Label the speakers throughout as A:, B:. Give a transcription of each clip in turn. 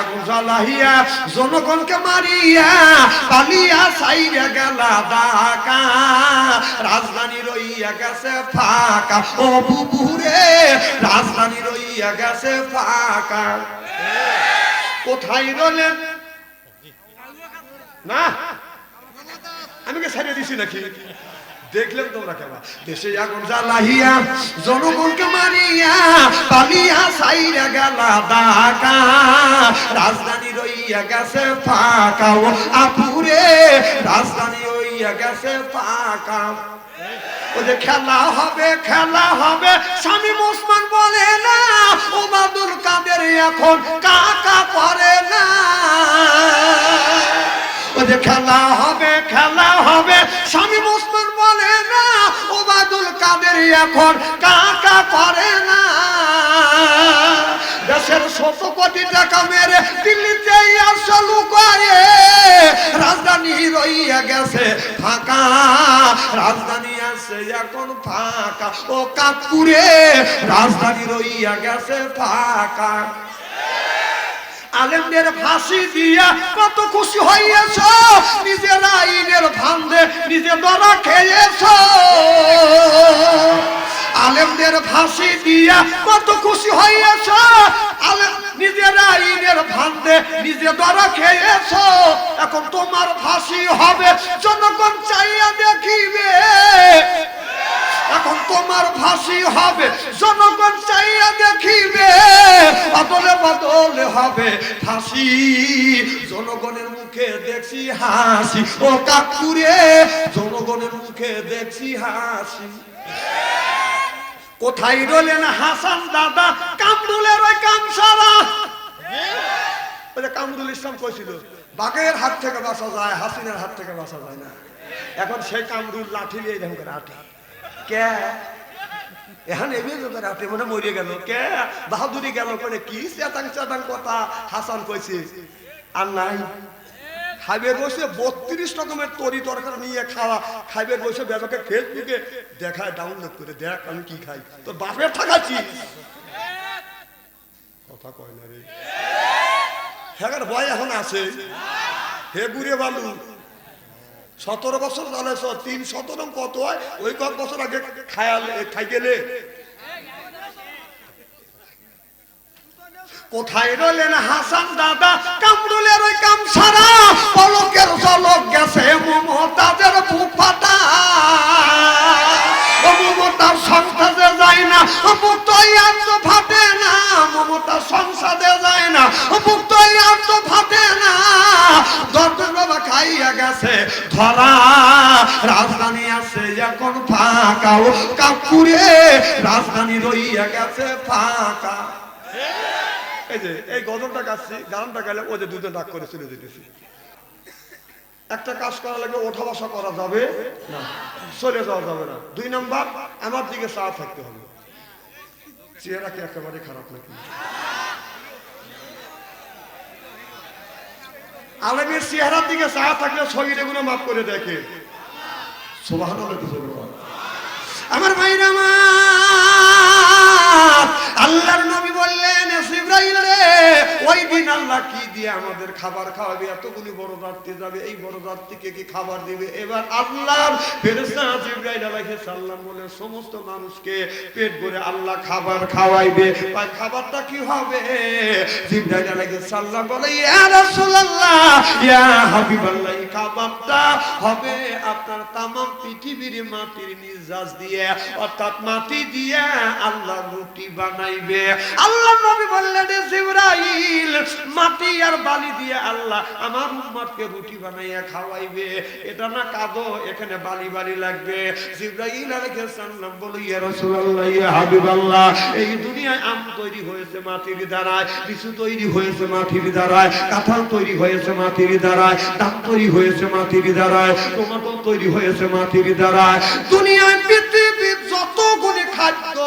A: আগুন জ্বালাইয়া জনগণকে মারিয়া পালিয়া সাইরা গেলা ডাকা রাজধানী রইয়া গেছে ফাঁকা। ও বুবুরে, রাজধানী রইয়া গেছে ফাঁকা। কোথায় রলেন না? আমি কে ছাড়িয়ে দিছি নাকি? দেখলেন তোমরা কেমন? দেশে আগুন জ্বালাইয়া, জনগণকে মারিয়া, পালিয়া সাইরা গেলা ডাকা রাজধানী রইয়া গেছে ফাঁকা ও আপুরে, রাজধানী রইয়া গেছে ফাঁকা ও যে খেলা হবে খেলা হবে, স্বামী মুসমান বলে না ও বাদুল কাদের এখন কাকা করে না। ও যে খেলা হবে, খেলা এখন কাকা করে না। দেশের শত কোটি টাকা মেরে দিল্লিতে আসলু করে। রাজধানী রইয়া গেছে ফাঁকা। রাজধানী আছে এখন ফাঁকা। ও কাকুরে রাজধানী রইয়া গেছে ফাঁকা। আলেমদের ফাঁসি দিয়া কত খুশি হইয়াছ? নিজের আইনের ফান্দে নিজে ধরা খেয়েছ। আলেমদের ফাঁসি দিয়া কত খুশি হইয়াছ? আলেম নিজের আইনের ফান্দে নিজে ধরা খেয়েছ। এখন তোমার ফাঁসি হবে, জনগণ চাইয়া দেখিবে। এখন তোমার ফাঁসি হবে। জনগণ চাইয়া দেখিবে বদলে বদলে হবে ফাঁসি। জনগণের মুখে দেখছি হাসি। ও কাকুরে জনগণের মুখে দেখছি হাসি। কোথায় হাসান দাদা? কামরুলের ওই কামসারা। কামরুল ইসলাম কইছিল, বাঘের হাত থেকে বাঁচা যায়, হাসিনের হাত থেকে বাঁচা যায় না। এখন সেই কামরুল লাঠি নিয়ে করে আটে কে? এখন এমনি তোদের হাতে মনে মরিয়ে গেল। কে? বাহাদুরি গেল করে কি চেতাং চেতাং কথা হাসান কইছে? আর নাই। খাইবে বসে বত্রিশ রকমের তরি তরকারি নিয়ে খাওয়া। খাইবে বসে বেদকে ফেসবুকে দেখায় ডাউনলোড করে, দেখ আমি কি খাই। তোর বাপের থাকাচ্ছি কথা কয় না রে। হ্যাঁ ভয় এখন আছে। হে গুড়ে বালু সতেরো বছর চলেছ তিন সতেরো কত হয়? ওই কয়েক বছর আগে খায়াল খাই গেলে কোথায় রইলেন হাসান দাদা? কামরুলের ওই কাম সারা পলকের চলক গেছে মমতাজের ফুফাটা। ও মমতার সংসারে যায় না মুক্তই তো ফাটে না মমতার সংসারে যায় না মুক্তই আর তো ফাটে না। দরকার বাবা খাইয়া গেছে, ধরা, রাজধানী আছে এখন ফাঁকা। ও কাকুরে, রাজধানী রইয়া গেছে ফাঁকা। এই যে, এই গজলটা গাচ্ছি, গানটা গেলে ও যে দুধে ডাক করে চলে যেতেছি। একটা কাজ করা লাগবে, ওঠা বসা করা যাবে না, চলে যাওয়া যাবে না। দুই নাম্বার আমার দিকে চা থাকতে হবে। চেহারা কি একেবারে খারাপ নাকি? আলমের চেহারার দিকে চা থাকলে শরীর এগুলো মাফ করে দেখে আমার ভাইরা আমার, আল্লাহর ওই দিন আল্লাহ কি দিয়ে আমাদের খাবার খাওয়াবে? এতগুলি বড় যাত্রী যাবে, এই বড় যাত্রীকে কি খাবার দিবে? এবার বলে, সমস্ত মানুষকে পেট ভরে আল্লাহ খাবার খাওয়াইবে। খাবারটা কি হবে? বলে খাবারটা হবে আপনার পৃথিবীর মাটির নিজাজ দিয়ে, অর্থাৎ মাটি দিয়ে আল্লাহ রুটি বানাইবে। আল্লাহ নবী বললেন মাটি আর বালি দিয়ে আল্লাহ আমার উম্মতকে রুটি বানাইয়া খাওয়াইবে। এটা না কাঁদো, এখানে বালি বালি লাগবে। জিবরাইল আলাইহিস সালাম বলে, ইয়া রাসূলুল্লাহ, ইয়া হাবিবাল্লাহ, এই দুনিয়ায় আম তৈরি হয়েছে মাটির দ্বারায়, লিচু তৈরি হয়েছে মাটির দ্বারায়, কাঁঠাল তৈরি হয়েছে মাটির দ্বারায় ধান তৈরি হয়েছে মাটির দ্বারায়, টমেটো তৈরি হয়েছে মাটির দ্বারায়। দুনিয়ায় যতগুলি খাদ্য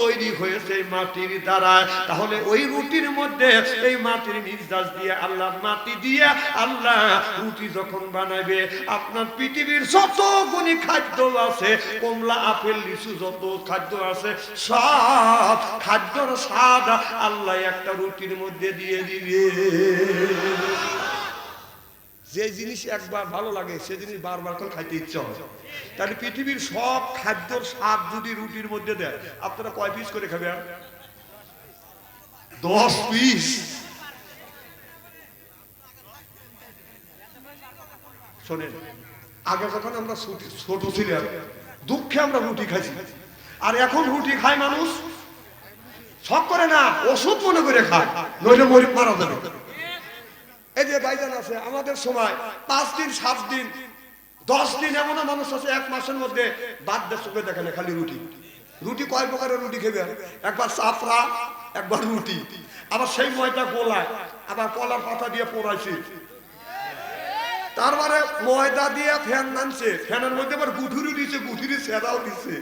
A: তৈরি হয়েছে মাটির দ্বারা। তাহলে ওই রুটির মধ্যে এই মাটির নির্যাস দিয়ে আল্লাহ মাটি দিয়ে আল্লাহ রুটি যখন বানাবে, আপনার পৃথিবীর যত গুণি খাদ্য আছে, কমলা, আপেল, লিচু যত খাদ্য আছে, সব খাদ্যর স্বাদ আল্লাহ একটা রুটির মধ্যে দিয়ে দিবে। যে জিনিস একবার ভালো লাগে, সে জিনিস বারবার করে খাইতে ইচ্ছা হয়। তাহলে পৃথিবীর সব খাদ্যর স্বাদ যদি রুটির মধ্যে দেয়, আপনারা কয় পিস করে খাবেন দশ পিস শোনেন, আগে যখন আমরা ছোট- ছিলাম, দুঃখে আমরা রুটি খাইছি। আর এখন রুটি খায় মানুষ? সব করে না ওষুধ মনে করে খায়, নইলে মরি মারা যাবে। এই যে বাইজান আছে, আমাদের সময় পাঁচ দিন, সাত দিন, দশ দিন এমন মানুষ আছে, এক মাসের মধ্যে বাদ দেশ চোখে দেখে না, খালি রুটি। রুটি কয় প্রকারের রুটি খেবে? একবার চাপড়া একবার রুটি। আবার সেই ময়দা গোলায়, আবার কলার পাতা দিয়ে পোড়াইছে। তারপরে ময়দা দিয়ে ফ্যান নামছে, ফ্যানের মধ্যে আবার গুঠুরি দিছে গুঠুরি সেরাও দিছে।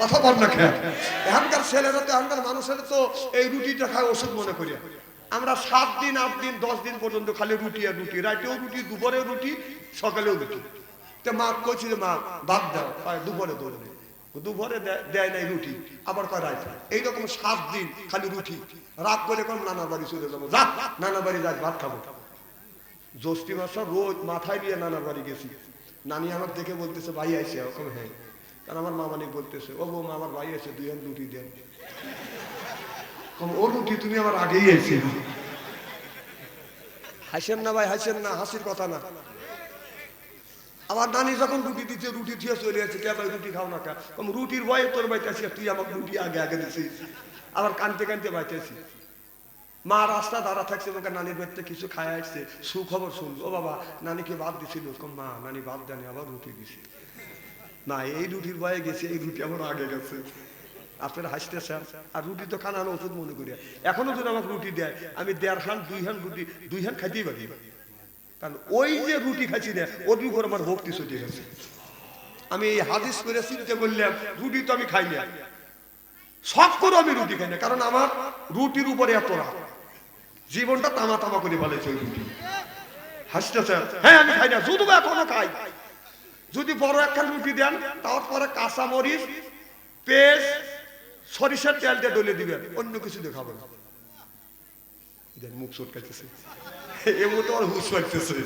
A: কথা বল না খেয়ে এখানকার ছেলেরা তো, এখানকার মানুষের তো এই রুটিটা খায় ওষুধ মনে করি আমরা সাত দিন, আট দিন, দশ দিন পর্যন্ত খালি রুটি আর রুটি। রাতেও রুটি, দুপুরেও রুটি, সকালেও রুটি। তো মা কইছি যে মা ভাত দাও। দুপুরে দৌড়বে দুপুরে দেয় নাই রুটি, আবার কয় রাত। এইরকম সাত দিন খালি রুটি। রাত করে কম নানা বাড়ি চলে যাব। যা, নানা বাড়ি যাই, ভাত খাব। জ্যৈষ্ঠী মাসটা রোজ মাথায় নিয়ে নানা বাড়ি গেছি। নানি আমার দেখে বলতেছে, ভাই আইসে। ওরকম হ্যাঁ। কারণ আমার মামানি বলতেছে, ও বৌমা, আমার ভাই আছে দুই হান রুটি দেন। তুমি আমার আগেই এসে হাসেন না ভাই, হাসেন না, হাসির কথা না। আমার নানি যখন রুটি দিচ্ছে রুটি চলে কে ভাই রুটি খাও না রুটির বয়ে তোর তুই আমাকে রুটি আগে আগে আবার কানতে কানতে মা রাস্তা দাঁড়া থাকছে আমাকে নানির বাড়িতে কিছু খায় আসছে। সুখবর শুনল, ও বাবা, নানিকে বাদ দিছিল। মা, নানি বাদ দেনি আবার রুটি দিছে। না এই রুটির বয়ে গেছে, এই রুটি আমার আগে গেছে। আপনারা হাসতেছেন। আর রুটি তো খানানো ওষুধ মনে করি এখনও যদি আমাকে রুটি দেয়, আমি দেড় হান দুই হান রুটি, দুই হান খাইতেই পারি। কারণ ওই যে রুটি খাচ্ছি না, ওর উপর আমার ভক্তি চটে গেছে আমি এই হাদিস করে চিন্তা করলাম, রুটি তো আমি খাই না। সব করে আমি রুটি খাই না, কারণ আমার রুটির উপরে এত রাগ। জীবনটা তামা তামা করে ফেলেছে ওই রুটি। হাসতেছেন হ্যাঁ আমি খাই না শুধু এখনও খাই। যদি বড় একটা রুটি দেন, তারপরে কাঁচা মরিচ পেঁয়াজ সরিষার তেল দিয়ে ডলে দিবেন, অন্য কিছু দেখাবো না মুখ চটকাইতেছে এমন তো আমার হুশ পাইতেছে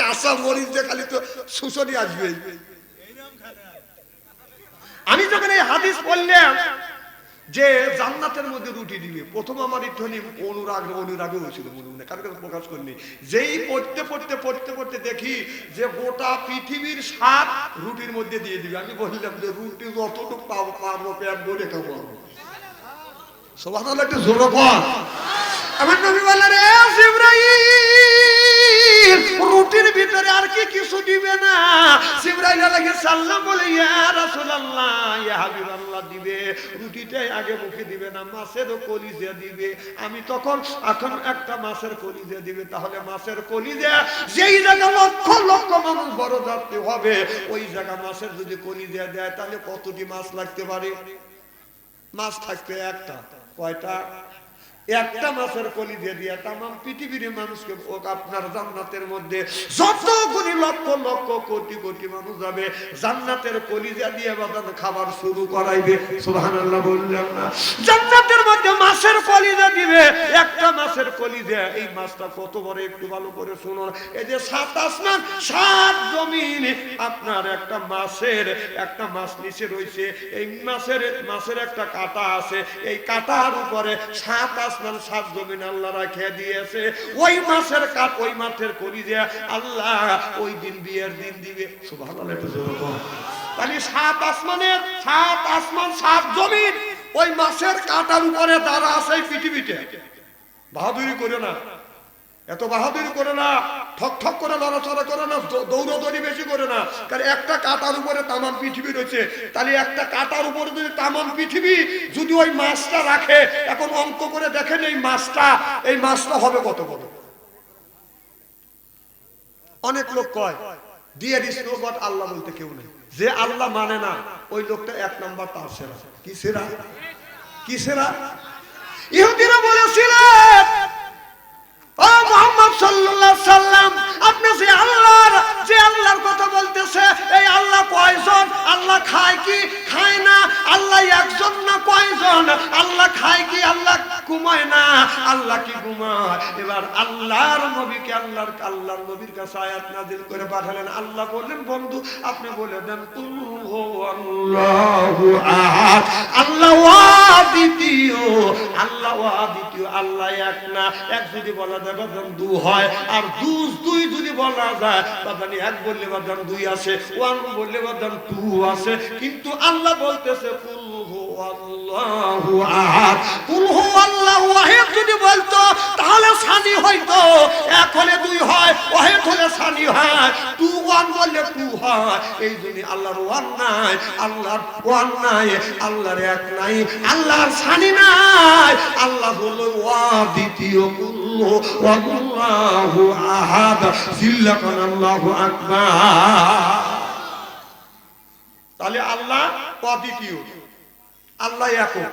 A: কাঁচা মরিচ দিয়ে খালি তো শুশনি আসবে আমি যখন এই হাদিস পড়লাম যে জান্নাতের মধ্যে রুটি দিবে। প্রথম আমার একটুখানি অনুরাগ অনুরাগে হয়েছিল মনে মনে, কারও কাছে প্রকাশ করিনি। যেই পড়তে পড়তে পড়তে পড়তে দেখি যে গোটা পৃথিবীর স্বাদ রুটির মধ্যে দিয়ে দিবে। আমি বললাম যে রুটি যতটুকু পাবো পারব পেট বলে খাব। সবার একটু জোর কর আমার নবী বললেন, "এ জিবরাইল! রুটির ভিতরে আর কি কিছু দিবে না? জিবরাইল আলাইহিস সালাম বলে, ইয়া রাসূলুল্লাহ, ইয়া হাবিবাল্লাহ, দিবে। রুটিটাই আগে মুখে দিবে না মাছের কলিজা দিবে। আমি তখন, এখন একটা মাছের কলিজা দিবে, তাহলে মাছের কলিজা যেই জায়গা লক্ষ লক্ষ মানুষ বড় যাত্রী হবে, ওই জায়গা মাছের যদি কলিজা দেয়, তাহলে কতটি মাছ লাগতে পারে? মাছ থাকবে একটা, কয়টা? একটা মাছের কলি দিয়ে দিয়ে তাম পৃথিবীর মানুষকে আপনার জান্নাতের মধ্যে যত কোটি লক্ষ লক্ষ কোটি কোটি মানুষ যাবে, জান্নাতের কলিজা দিয়ে বাদান খাবার শুরু করাইবে, সুবহানাল্লাহ বললাম না। জান্নাতের মধ্যে মাছের কলিজা দিবে, একটা মাছের কলিজা এই মাছটা কত বড় একটু ভালো করে শুনুন। এই যে সাত আসমান, সাত জমিন, আপনার একটা মাছের, একটা মাছ নিচে রয়েছে, এই মাছের মাছের একটা কাটা আছে, এই কাটার উপরে সাত আসমান সাত জমিন আল্লাহ রাখিয়া দিয়েছে। ওই মাসের কাপ, ওই মাঠের করি যে আল্লাহ ওই দিন বিয়ের দিন দিবে। বল। তাহলে সাত আসমানের, সাত আসমান, সাত জমিন, ওই মাসের কাটার উপরে দাঁড়া আছে পৃথিবীতে। বাহাদুরি করে না। এত বাহাদুরি করে না, ঠক ঠক করে লড়াচড়া করে না দৌড়াদৌড়ি বেশি করে না। কারণ একটা কাটার উপরে তামাম পৃথিবী রয়েছে। তাহলে একটা কাটার উপরে যদি তামাম পৃথিবী যদি ওই মাছটা রাখে, এখন অঙ্ক করে দেখেন এই মাছটা এই মাছটা হবে কত বড় অনেক লোক কয় ডিয়ার ইজ নো আল্লাহ বলতে কেউ নেই। যে আল্লাহ মানে না, ওই লোকটা এক নাম্বার তার সেরা। কি সেরা? কি সেরা? ইহুদিরা বলেছিলেন আল্লাহর, যে আল্লাহর আল্লাহ কয়জন? আল্লাহ খায় আল্লাহ আল্লাহ আল্লাহ আল্লাহ আল্লাহর নবীকে আল্লাহর করে পাঠালেন। আল্লাহ বললেন, বন্ধু, আপনি বলে দেন কুল হু আল্লাহ আল্লাহ আল্লাহ এক না। এক যদি বলা যায় বাদান দু হয়, আর দু দুই যদি বলা যায় বাদান এক বললে বাদান দুই আসে, ওয়ান বললে বাদান টু আসে। কিন্তু আল্লাহ বলতেছে, কুল আল্লাহু আহাদ। কুল হু আল্লাহু ওয়াহিদ যদি বলতো, তাহলে সানি হইতো। এক হলে দুই হয় ওয়াহিদ হলে সানি হয়। টু ওয়ান হয়। এই জন্য আল্লাহর নাই আল্লাহর নাই, আল্লাহর এক নাই, আল্লাহর সানি নাই। আল্লাহ হলো দ্বিতীয় কুল্লু ওয়াল্লাহু আহাদ। জিল্লাকান আল্লাহু আকবার। তাহলে আল্লাহ অদ্বিতীয়। আল্লাহ একক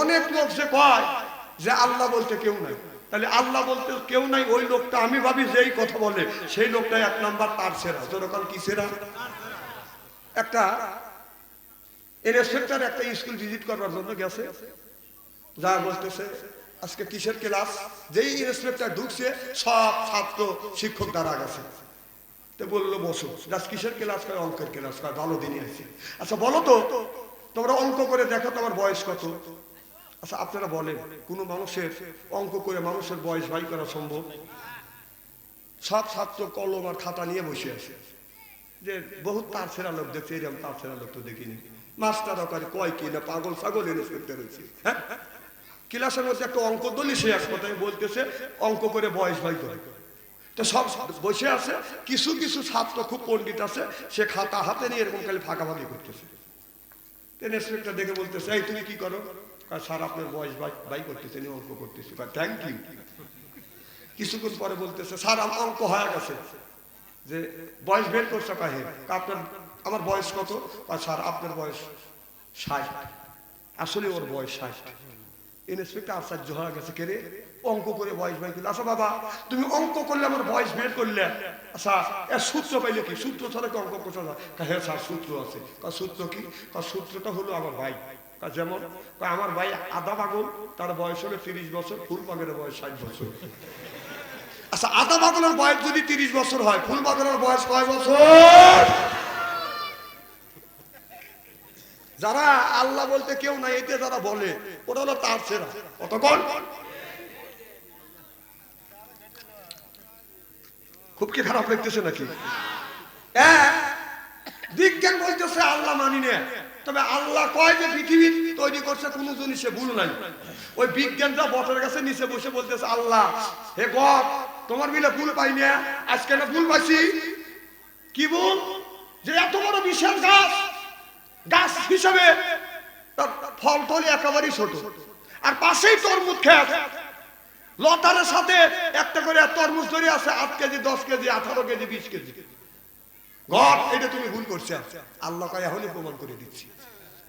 A: অনেক লোক সে কয় যে আল্লাহ বলতে কেউ নাই। তাহলে আল্লাহ বলতে কেউ নাই, ওই লোকটা আমি ভাবি যেই কথা বলে, সেই লোকটা এক নাম্বার তার সেরা। যেরকম কি সেরা? একটা ইন্সপেক্টর একটা স্কুল ভিজিট করবার জন্য গেছে। যা বলতেছে, আজকে কিসের ক্লাস? যেই ইন্সপেক্টর ঢুকছে, সব ছাত্র, শিক্ষক দ্বারা গেছে। তো বলল, বসো। আজ কিসের ক্লাস? করে অঙ্কের ক্লাস। করে ভালো দিনই আছে। আচ্ছা বলো তো, তোমরা অঙ্ক করে দেখো তোমার বয়স কত? আচ্ছা আপনারা বলেন, কোন মানুষের অঙ্ক করে মানুষের বয়স বাই করা সম্ভব? সব ছাত্র কলম আর খাতা নিয়ে বসে আছে। যে বহুত তার ছেড়া লোক দেখছে, এরকম তার ছেড়া লোক তো দেখিনি। মাস্টার ওখানে কয় কি না, পাগল ছাগল ইন্সপেক্টর হয়েছে। হ্যাঁ? ক্লাসের মধ্যে একটা অঙ্ক দলি সে এক কথায় বলতেছে, অঙ্ক করে বয়স ভাই করে। তো সব বসে আছে, কিছু কিছু ছাত্র খুব পণ্ডিত আছে, সে খাতা হাতে নিয়ে এরকম খালি ফাঁকাফাঁকি করতেছে। ইন্সপেক্টর দেখে বলতেছে, এই তুমি কি করো? স্যার, আপনার বয়স বাই করতেছে অঙ্ক করতেছে। থ্যাংক ইউ কিছুক্ষণ পরে বলতেছে, স্যার, আমার অঙ্ক হয়ে গেছে। যে, বয়স বের করছে কাহে আপনার, আমার বয়স কত? স্যার, আপনার বয়স ষাট। আসলে ওর বয়স ষাট। ইন্সপেক্টর আশ্চর্য হয়ে গেছে, কে রে? অঙ্ক করে বয়স বের করলে। আচ্ছা বাবা তুমি অঙ্ক করলে আমার বয়স বের করলে। আচ্ছা এর সূত্র পাইলে কি? সূত্র ছাড়া কি অঙ্ক করতে হয় স্যার সূত্র আছে। কয়, সূত্র কি? কয়, সূত্রটা হলো আমার ভাই। যেমন আমার ভাই আধা পাগল তার বয়স হলো তিরিশ বছর ফুল পাগলের বয়স ষাট বছর। আচ্ছা আধা পাগলের বয়স যদি তিরিশ বছর হয় ফুল পাগলের বয়স কয় বছর? যারা আল্লাহ বলতে কেউ নাই এতে যারা বলে ওটা হলো তার সেরা। কতক্ষণ? খুব কি খারাপ লাগতেছে নাকি? হ্যাঁ, বিজ্ঞান বলতেছে আল্লাহ মানি না। তবে আল্লাহ কয় যে পৃথিবী তৈরি করছে কোনো জিনিসে ভুল নাই। ওই বিজ্ঞানটা বটের কাছে নিচে বসে বলতেছে আল্লাহ হে গড তোমার মিলে ভুল পাই না। আজকে না ভুল পাইছি। কি ভুল? যে এত বড় বিশাল গাছ গাছ হিসাবে তার ফল টলি একেবারেই ছোট। আর পাশেই তরমুজ খেত লতারের সাথে একটা করে তরমুজ ধরে আছে আট কেজি, দশ কেজি, আঠারো কেজি, বিশ কেজি। ঘর এটা তুমি ভুল করছে। আল্লাহ কয়, এখনই প্রমাণ করে দিচ্ছি।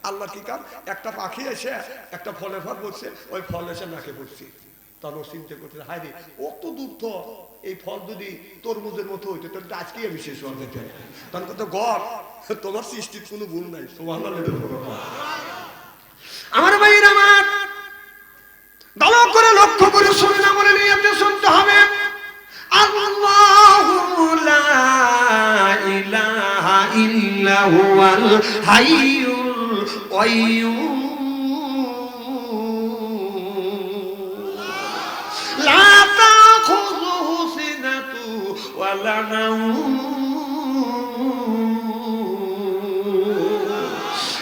A: আল্লাহ কি কাম? একটা পাখি এসে একটা ফলের ফল বলছে, ওই ফল এসে নাকে পড়ছে। তখন চিন্তা করছে, হায় রে অত দূর তো। এই ফল যদি তরমুজের মতো হইতো, তাহলে আজকেই আমি শেষ হওয়া যেত তখন কত গড়, তোমার সৃষ্টির কোনো ভুল নাই। তোমার আমার ভাইয়ের আমার ভালো করে লক্ষ্য করে শুনে না বলে নিয়ে আপনি শুনতে হবে।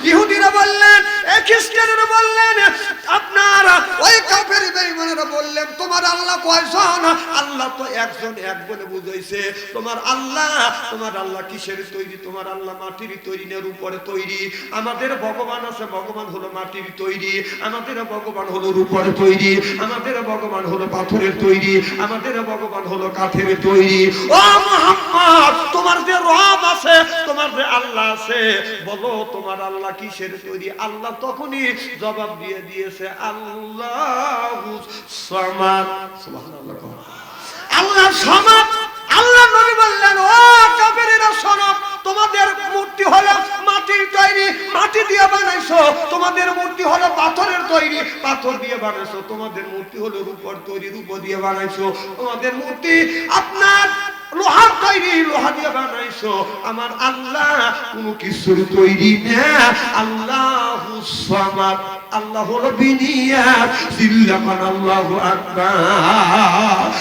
A: ইহুদিরা বললেন খ্রিস্টানেরা বললেন তৈরি। আমাদের ভগবান হলো রূপরে তৈরি। আমাদের ভগবান হলো পাথরের তৈরি। আমাদের ভগবান হলো কাঠের তৈরি। ও মোহাম্মদ, তোমার যে রব আছে, তোমার যে আল্লাহ আছে, বলো তোমার আল্লাহ কিসের তৈরি? আল্লাহ তখনই জবাব দিয়ে দিয়েছে আল্লাহ সামাদ। আল্লাহ সমাদ আল্লাহ নবী বললেন, ও কাফেরেরা, শোনো, তোমাদের মূর্তি হলো মাটির তৈরি, মাটি দিয়ে বানাইছো, তোমাদের মূর্তি হলো পাথরের তৈরি, পাথর দিয়ে বানাইছো, তোমাদের মূর্তি হলো রূপর তৈরি, রূপ দিয়ে বানাইছো, তোমাদের মূর্তি আপনার লোহার তৈরি, লোহা দিয়ে বানাইছো, আমার আল্লাহ কোনো কিছুর তৈরি না, আল্লাহ সামাদ আল্লাহ বিনিয়া বিনিয়াদ আল্লাহ আকবার।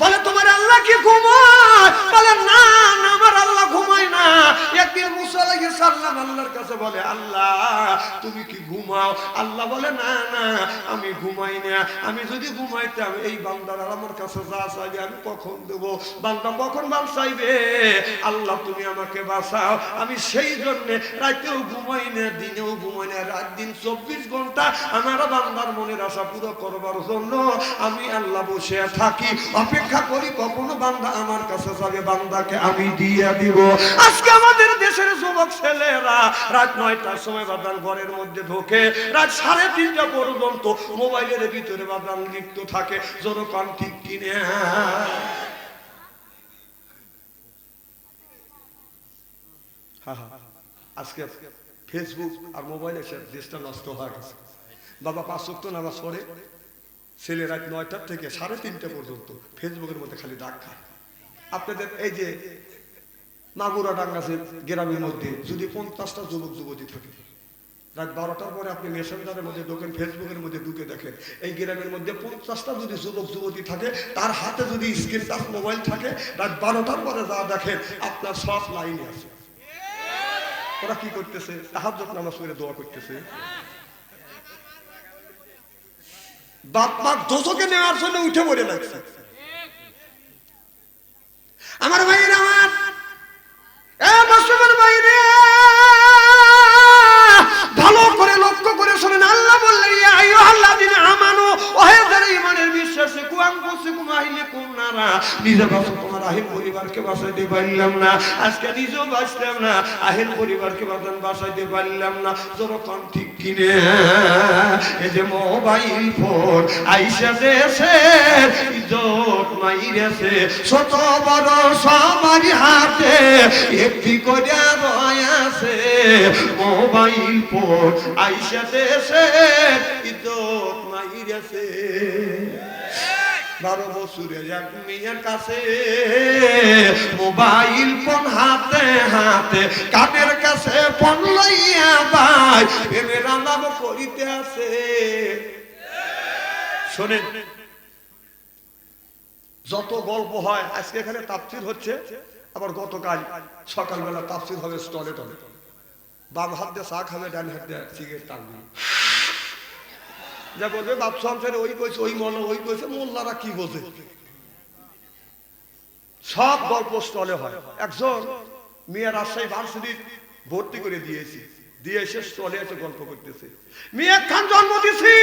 A: বলে, তোমার আল্লাহ কি ঘুমায়? বলে, না আমার আল্লাহ ঘুমায় না। একদিন আল্লাহ, তুমি আমি ঘুমাই না। আমি যদি ঘুমাইতাম, এই বান্দার আমার কাছে যা চাইবে আমি কখন দেব। বান্দা কখন বাল চাইবে? আল্লাহ, তুমি আমাকে বাঁচাও। আমি সেই জন্য রাতেও ঘুমাই না, দিনেও ঘুমাই না, রাত দিন চব্বিশ ঘণ্টা আমার বান্দার মনের আশা পুরো করবার জন্য আমি আল্লাহ বসে থাকি। অপেক্ষা করি কখনো বান্দা আমার কাছে যাবে, বান্দাকে আমি দিয়ে দিব। আজকে আমাদের দেশের যুবক ছেলেরা, রাত নয়টার সময় বাদান ঘরের মধ্যে ঢোকে। রাত সাড়ে তিনটা পর্যন্ত মোবাইলের ভিতরে বাদান লিপ্ত থাকে। জনকন ঠিক কিনে। আজকে ফেসবুক আর মোবাইল দেশটা নষ্ট হয়ে গেছে। বাবা ছেলে রাত নয়টার থেকে সাড়ে তিনটা পর্যন্ত ফেসবুকের মধ্যে খালি ডাক খায় আপনাদের এই যে মাগুরা ডাঙ্গাছে গ্রামের মধ্যে যদি পঞ্চাশটা যুবক যুবতী থাকে। রাত বারোটার পরে আপনি মেসেঞ্জারের মধ্যে ঢোকেন, ফেসবুকের মধ্যে ঢুকে দেখেন। এই গ্রামের মধ্যে পঞ্চাশটা যদি যুবক যুবতী থাকে, তার হাতে যদি স্ক্রিন টাচ মোবাইল থাকে, রাত বারোটার পরে যা দেখেন, আপনার সব লাইনে আছে। ওরা কি করতেছে? তাহাজ্জুদ নামাজ পড়ে দোয়া করতেছে। বাপ বাপ দোষকে নেওয়ার জন্য উঠে পড়ে লাগছে। আমার ভাইয়ের আমার এ মুসলমান ভাইরে ভালো করে লক্ষ্য করে শোনেন আল্লাহ বললেন, ইয়া আইয়ুহাল্লাযিনা আমানু, ওহে যারা ঈমানের বিশ্বাসী কুয়াং কুসিকুম আহলিকুম নারা নিজে বাঁচো, তোমার আহিল পরিবারকে বাঁচাইতে পারলাম না, আজকে নিজেও বাঁচলাম না, আহিল পরিবারকে বাঁচান, বাঁচাইতে পারলাম না যখন ঠিক কিনে? এই যে মোবাইল ফোন আইসা দেশে, ইজ্জত মাইরেছে, ছোট বড় সবারই হাতে, একটি করে রয়াছে মোবাইল ফোন আইসা দেশে, ইজ্জত মাইরেছে বারো বছরের এক মেয়ের কাছে মোবাইল ফোন হাতে হাতে, কানের কাছে ফোন লইয়া ভাই প্রেমের নাম করিতে আছে শোনেন, যত গল্প হয়, আজকে এখানে তাফসির হচ্ছে, আবার গতকাল সকালবেলা তাফসির হবে স্টলে টলে। বাম হাত দিয়ে চা খাবে, ডান হাত দিয়ে সিগারেট টানবে। যা বলবে, বাপ সংসারে ওই কইছে, ওই মনে ওই কইছে, মোল্লারা কি বোঝে সব গল্প স্টলে হয়। একজন মেয়ে রাজশাহী ভার্সিটির ভর্তি করে দিয়েছি, দিয়ে এসে স্টলে এসে গল্প করতেছে। মেয়ে খান জন্ম দিছি,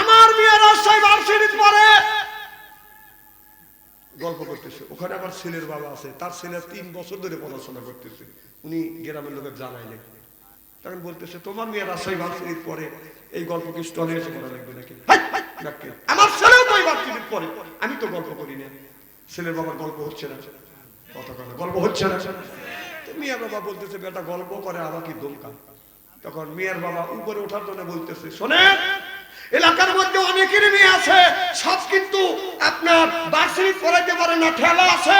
A: আমার মেয়ে রাজশাহী ভার্সিটির পরে গল্প করতেছে। ওখানে আমার ছেলের বাবা আছে, তার ছেলে তিন বছর ধরে পড়াশোনা করতেছে। উনি গ্রামের লোকের জানাইলেন তখন বলতেছে, তোমার মেয়ে রাজশাহী ভার্সিটির পরে এই গল্প কি স্টলে এসে করা লাগবে নাকি? আমার ছেলেও তো ভার্সিটির পরে। আমি তো গল্প করি না। ছেলের বাবার গল্প হচ্ছে না। কথা কথা গল্প হচ্ছে না। মিয়া বাবা বলতেছে, বেটা, গল্প করে আমাকে দমকা? তখন মিয়ার বাবা উপরে ওঠার জন্য বলতেছে, শোনেন এলাকার মধ্যে অনেকেরই মেয়ে আছে। সব কিন্তু আপনার বার্ষিক করাইতে পারে না ঠেলা আছে।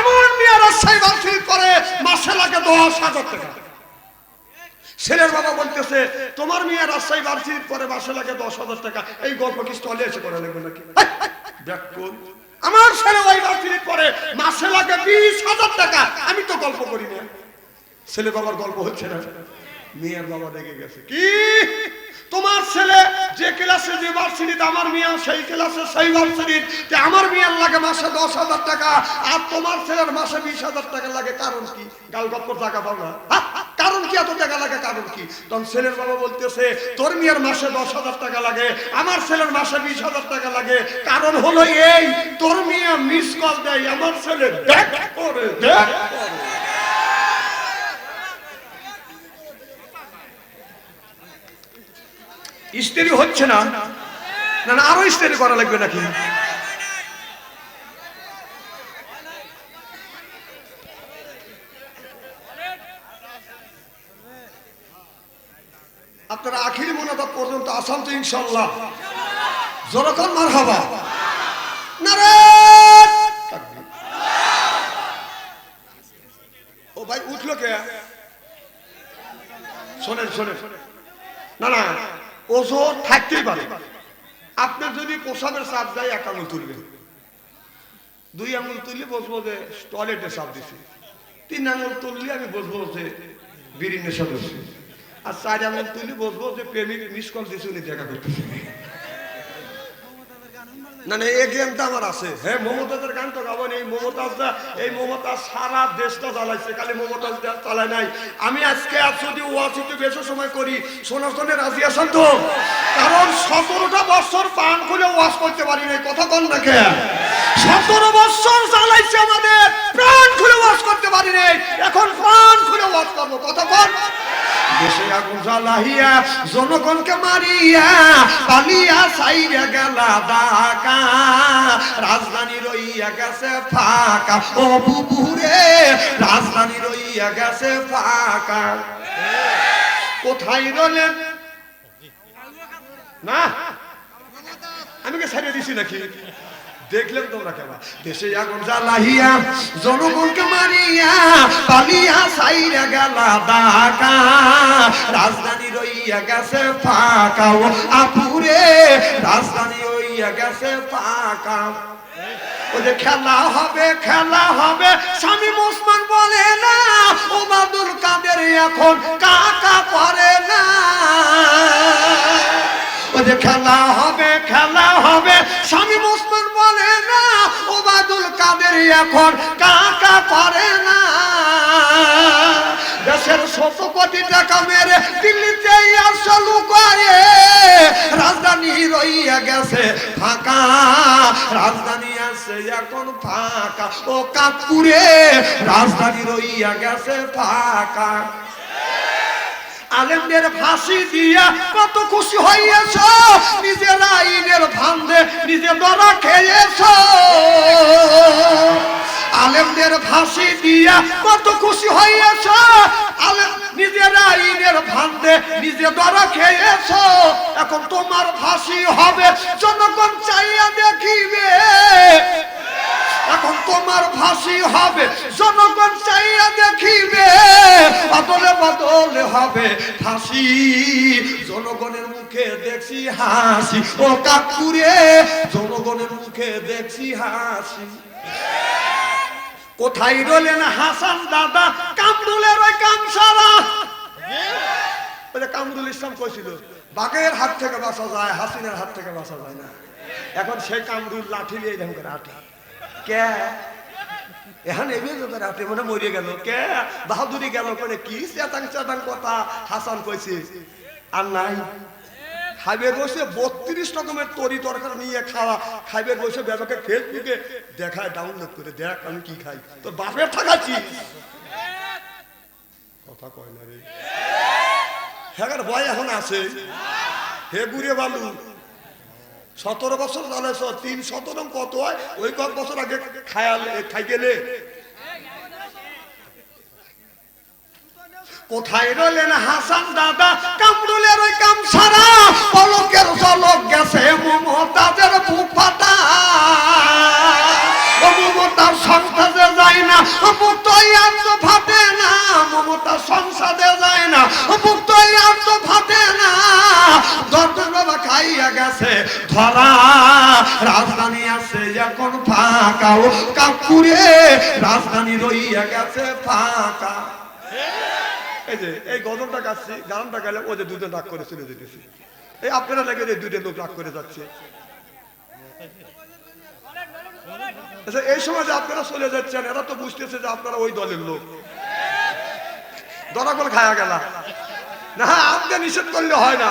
A: আমার মেয়ে রাজশাহী বার্ষিক করে মাসে লাগে দশ হাজার টাকা। ছেলের বাবা বলতেছে তোমার মেয়ে রাজশাহী বার্ষিক করে মাসে লাগে দশ হাজার টাকা। এই গল্প কি স্টলে এসে করে নেবে নাকি দেখ আমার ছেলে ওই বার্ষিক করে মাসে লাগে বিশ হাজার টাকা। আমি তো গল্প করি না। ছেলে বাবার গল্প হচ্ছে না। মেয়ের বাবা দেখে গেছে। কি? তোমার ছেলে যে ক্লাসে যে ভার্সিটিতে আমার মেয়ে, সেই ক্লাসে সেই ভার্সিটিতে আমার মেয়ের লাগে মাসে দশ হাজার টাকা, আর তোমার ছেলের মাসে বিশ হাজার টাকা লাগে, কারণ কি? গাল গপ্পর টাকা পাও না। কারণ কি এত টাকা লাগে, কারণ কি? তখন ছেলের বাবা বলতেছে, তোর মেয়ের মাসে দশ হাজার টাকা লাগে, আমার ছেলের মাসে বিশ হাজার টাকা লাগে। কারণ হলো এই, তোর মেয়ে মিস কল দেয়, আমার ছেলে দেখ করে দেখ করে। স্ত্রী হচ্ছে না। না না, আরও স্ত্রী করা লাগবে নাকি? আপনারা আখিরি মোনাজাত পর্যন্ত আসাম তো ইনশাল্লাহ জনগণ মার হবা ও ভাই উঠল কে শোনেন শোনেন না না ওজন থাকতেই পারে। আপনার যদি প্রসাবের চাপ যায় এক আঙুল তুলবেন। দুই আঙুল তুললে বসবো যে টয়লেটে চাপ দিছি। তিন আঙুল তুললে আমি বসবো যে বিড়ি নেশা করছি। আর চার আঙুল তুললে বসবো যে প্রেমিক মিস কল দিছি উনি দেখা করতেছে। না না, এই জ্ঞানটা আমার আছে। হ্যাঁ মমতাজের গান তো গাবো এই মমতাজটা, এই মমতাজ সারা দেশটা চালাইছে খালি মমতাজ চালায় নাই। আমি আজকে যদি একটু বেশি সময় করি সনাতনে রাজি আছেন তো? কারণ সতেরোটা বছর পান খুলে ওয়াজ করতে পারি নাই, কথা কন দেখে সতেরো বছর চালাইছে আমাদের, প্রাণ খুলে ওয়াজ করতে পারি নাই, এখন প্রাণ খুলে ওয়াজ করব, কথা কন। দেশে আগুন জ্বালাইয়া জনগণকে মারিয়া পালিয়া সাইরা গেলা ডাকা রাজধানী রইয়া গেছে ফাঁকা। ও বুবুরে, রাজধানী রইয়া গেছে ফাঁকা। কোথায় রলেন? না? আমি কে ছাড়িয়ে দিছি নাকি? দেখলেন তোমরা কেমন? দেশে আগুন জ্বালাইয়া, জনগণকে মারিয়া, পালিয়া সাইরা গেলা ডাকা রাজধানী রইয়া গেছে ফাঁকা। ও আপুরে রাজধানী রইয়া গেছে ফাঁকা। যে খেলা হবে খেলা হবে, স্বামী মুসমান বলে না ও বাদুল কাদের এখন কাকা করে না। যে খেলা হবে খেলা হবে, স্বামী মুসমান বলে না ও বাদুল কাদের এখন কাকা করে না। দেশের শত কোটি টাকা মেরে দিল্লিতে আসলু করে। রাজধানী রইয়া গেছে ফাঁকা। রাজধানী আছে এখন ফাঁকা। ও কাপুরে রাজধানী রইয়া গেছে ফাঁকা। আলেমদের ফাঁসি দিয়া কত খুশি হইয়াছ? নিজের আইনের ফান্দে নিজে ধরা খেয়েছ। আলেমদের ফাঁসি দিয়া কত খুশি হইয়াছ? আলেম নিজের আইনের ফান্দে নিজে ধরা খেয়েছ। এখন তোমার ফাঁসি হবে, জনগণ চাইয়া দেখিবে। এখন তোমার ফাঁসি হবে, জনগণ চাইয়া দেখিবে। বদলে বদলে হবে ফাঁসি। জনগণের মুখে দেখছি হাসি। ও কাকুরে জনগণের মুখে দেখছি হাসি। কোথায় রলেন হাসান দাদা? কামরুলের ওই কামসারা। কামরুল ইসলাম কইছিল, বাঘের হাত থেকে বাঁচা যায়, হাসিনের হাত থেকে বাঁচা যায় না। এখন সেই কামরুল লাঠি নিয়ে যেমন করে কে? এখন এমনি তো রাতে মনে মরে গেল, কে? বাহাদুরি গেল করে কি চেতাং চেতাং কথা হাসান কইছে? আর নাই। খাইবে বসে বত্রিশ রকমের তরি তরকারি নিয়ে খাওয়া। খাইবে বসে ব্যাপাকে ফেসবুকে দেখায় ডাউনলোড করে, দেখ আমি কি খাই। তোর বাপের থাকাচ্ছি কথা কয় না রে। হ্যাঁ ভয় এখন আছে। হে গুড়ে বালু সতেরো বছর চালাইছ তিন সতেরো কত হয়? ওই কয়েক বছর আগে খায়াল, খাই গেলে। কোথায় রইলেন হাসান দাদা? কামরুলের ওই কাম সারা পলকের চলক গেছে মমতাজের বুক ফাটা মমতার সংসারে যায় না। ও বুক তো ফাটে না। মমতার সংসারে যায় না। ও বুক তো ফাটে না। বাবা খাইয়া গেছে, ধরা। রাজধানী আছে এখন ফাঁকা। ও কাকুরে, রাজধানী রইয়া গেছে ফাঁকা। এই যে, এই গজলটা গাচ্ছি, গানটা গেলে ও যে দুটো ডাক করে চলে যেতেছে। এই আপনারা লেগে যে দুটো লোক ডাক করে যাচ্ছে। আচ্ছা এই যে আপনারা চলে যাচ্ছেন, এরা তো বুঝতেছে যে আপনারা ওই দলের লোক। দরা করে খায়া গেল। না, আপনি নিষেধ করলে হয় না।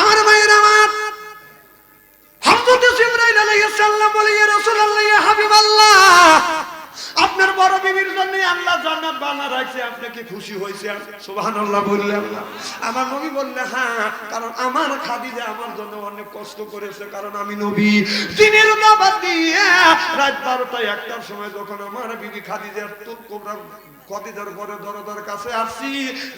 A: আমার মায়ের আমার। আপনার বড় বিবির জন্য আল্লাহ জান্নাত বানা রাখছে আপনি কি খুশি হয়েছেন সুবহানাল্লাহ বললেন আমার নবী বললে হ্যাঁ কারণ আমার খাদিজা আমার জন্য অনেক কষ্ট করেছে, কারণ আমি নবী। দিনের দাবাত দিয়ে রাত বারোটায় একটার সময় যখন আমার বিবি খাদিজার তোর কোবরা খাদিজার ঘরে দরদার কাছে আসছি,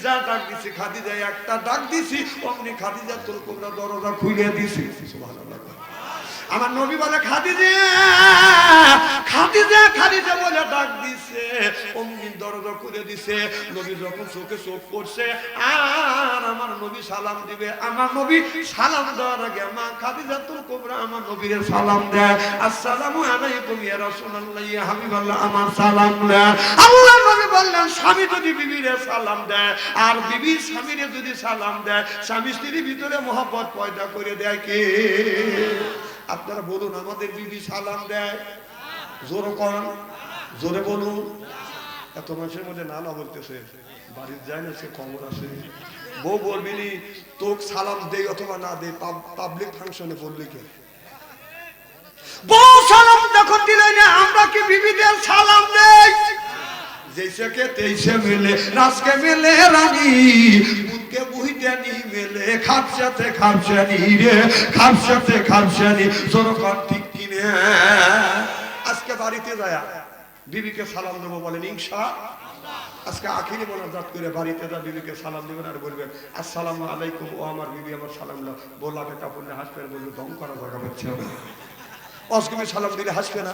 A: যা ডাক দিছি খাদিজা একটা ডাক দিছি, অমনি খাদিজা তোর কোবরা দরজা খুলে দিছি। সুবহানাল্লাহ। আমার নবী বলে, খাদিজা খাদিজা খাদিজা বলে ডাক দিছে, অমনি দরজা খুলে দিছে, নবী যখন চোখে চোখ পড়ছে আর আমার নবী সালাম দিবে, আমার নবী সালাম দেওয়ার আগে, মা খাদিজা তোর কোবরা আমার নবীর সালাম দেয় আসসালামু আমার সালাম দেয় আল্লাহ নবী বললেন, স্বামী যদি বিবিরে সালাম দেয় আর বিবি স্বামীরে যদি সালাম দেয় স্বামী স্ত্রীর ভিতরে মহব্বত পয়দা করে দেয় কে? আপনারা বলুন আমাদের বিবি সালাম দেয়। জোরে কন জোরে বলুন। এত মানুষের মধ্যে নানা বলতেছে বাড়ির যায় না সে খবর আছে। বউ বলবি তোক সালাম দে অথবা না দে পাবলিক ফাংশনে বললি কে? সালাম দেখো বিবিদের সালাম কে তেইসে রাজকে মিলে বুকে বুহিতে নি মেলে, খাপসাতে খাপসানি রে, খাপসাতে খাপসানি, জোর ঠিক কিনে। আজকে বাড়িতে যায় বিবিকে সালাম দেবো বলেন, ইনশা আজকে আখিরি মোনাজাত করে বাড়িতে যা, বিবিকে সালাম দেবেন আর বলবেন, আসসালামু আলাইকুম, ও আমার বিবি আমার সালাম দাও। বললাকে কাপড় হাসবেন বলবে, দম করা জায়গা পাচ্ছে অসকমে সালাম দিলে হাসবে না।